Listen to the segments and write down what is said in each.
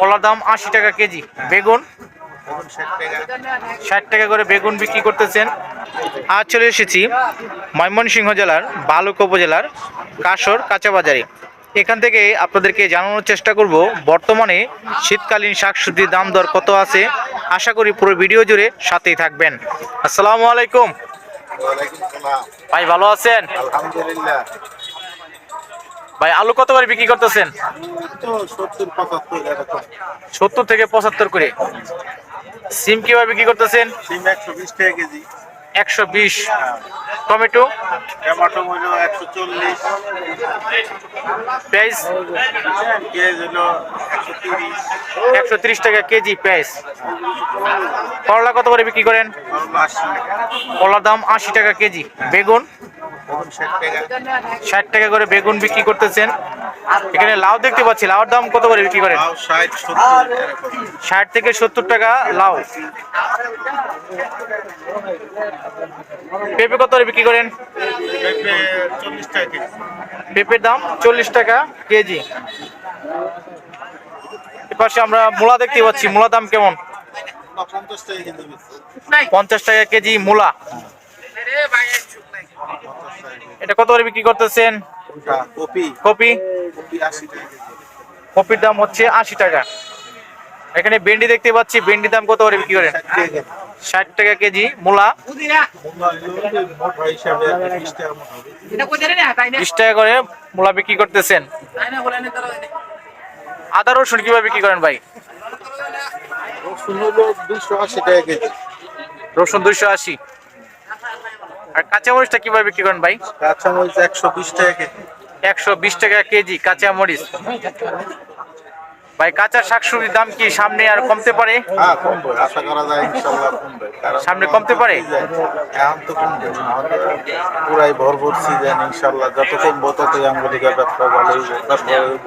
কলার দাম আশি টাকা কেজি। বেগুন বেগুন ষাট টাকা করে বেগুন বিক্রি করতেছেন। আজ চলে এসেছি ময়মনসিংহ জেলার বালুক উপজেলার কাসর কাঁচাবাজারে। এখান থেকে আপনাদেরকে জানানোর চেষ্টা করব বর্তমানে শীতকালীন শাকসবজির দাম দর কত আছে? আশা করি পুরো ভিডিও জুড়ে সাথেই থাকবেন। আসসালামু আলাইকুম। ভাই ভালো আছেন? আলহামদুলিল্লাহ। ভাই, আলু কত করে বিক্রি করতেছেন? সত্তর থেকে পঁচাত্তর করে। সিম কীভাবে বিক্রি করতেছেন? একশো বিশ। টাকা কেজি একশো বিশ টমেটো? টমাটো হলো একশো চল্লিশ পেঁয়াজ? একশো তিরিশ টাকা কেজি পেঁয়াজ। করলা কত করে বিক্রি করেন? করলা কলার দাম আশি টাকা কেজি। বেগুন? ষাট টাকা করে বেগুন বিক্রি করতেছেন। এখানে লাউ দেখতে পাচ্ছি। লাউর দাম কত করে বিক্রি করেন? ষাট থেকে সত্তর টাকা লাউ। পেঁপে কত করে বিক্রি করেন? পেঁপের দাম চল্লিশ টাকা কেজি। এপাশে আমরা মূলা দেখতে পাচ্ছি। মূলা দাম কেমন। পঞ্চাশ টাকা কেজি মূলা। এটা কত করে বিক্রি করতেছেন? কপি। কপির দাম হচ্ছে আশি টাকা। এখানে ভেন্ডি দেখতে পাচ্ছি ভেন্ডির দাম কত করে বিক্রি করেন? ষাট টাকা কেজি। মূলা? বিশ টাকা করে মূলা বিক্রি করতেছেন। আদা রসুন কীভাবে বিক্রি করেন ভাই? রসুন হলো দুশো আশি টাকা কেজি। রসুন দুইশো আশি। আর কাঁচামরিচটা কীভাবে বিক্রি করেন ভাই? কাঁচামরিচ একশো বিশ টাকা কেজি। একশো বিশ টাকা কেজি কাঁচা মরিচ ভাই কাঁচা শাকসবজির দাম কি সামনে আর কমতে পারে? হ্যাঁ কমবে। আশা করা যায় ইনশাল্লাহ কমবে। সামনে কমতে পারে? এখন তো কমবে। পুরাই ভরপুর সিজন ইনশাল্লাহ। যত কমবো ততই আঙ্গুলিকার ব্যবসা ভালো হইব ব্যবসা হইব।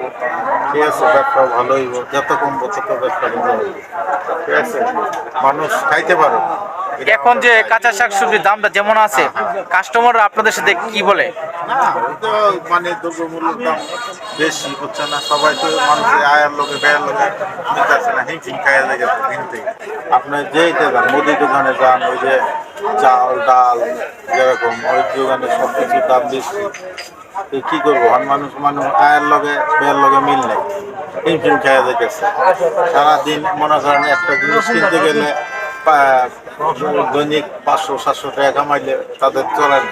ঠিক আছে ব্যবসা ভালো হইব। যত কমবো তত ব্যবসা ভালো হইব। ঠিক আছে? মানুষ খাইতে পারো এখন যে কাঁচা শাকসবজির দামটা যেমন আছে কাস্টমাররা আপনাদের সাথে কি বলে? মানে দ্রব্যমূল্যের দাম বেশি হচ্ছে না, সবাই তো মানুষের আয়ের লোকে ব্যয়ের লোকে নিতেছে না হিমফিম খাইয়া দিন থেকে আপনি যেইতে যান মুদি দোকানে যান, ওই যে চাল, ডাল, যেরকম, ওই দোকানে সব কিছুর দাম বেশি। কি করব? আর মানুষ মানুষ আয়ের লগে, ব্যয়ের লগে মিল নেই। হিমফিম খাইয়া যাইতেছে সারাদিন মনে করেন একটা জিনিস কিনতে গেলে দৈনিক পাঁচশো সাতশো টাকা কামাইলে তাদের চলে না।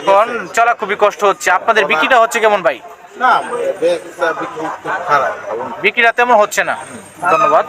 এখন চলা খুবই কষ্ট হচ্ছে। আপনাদের বিক্রিটা হচ্ছে কেমন ভাই? না বিক্রিটা তেমন হচ্ছে না। ধন্যবাদ।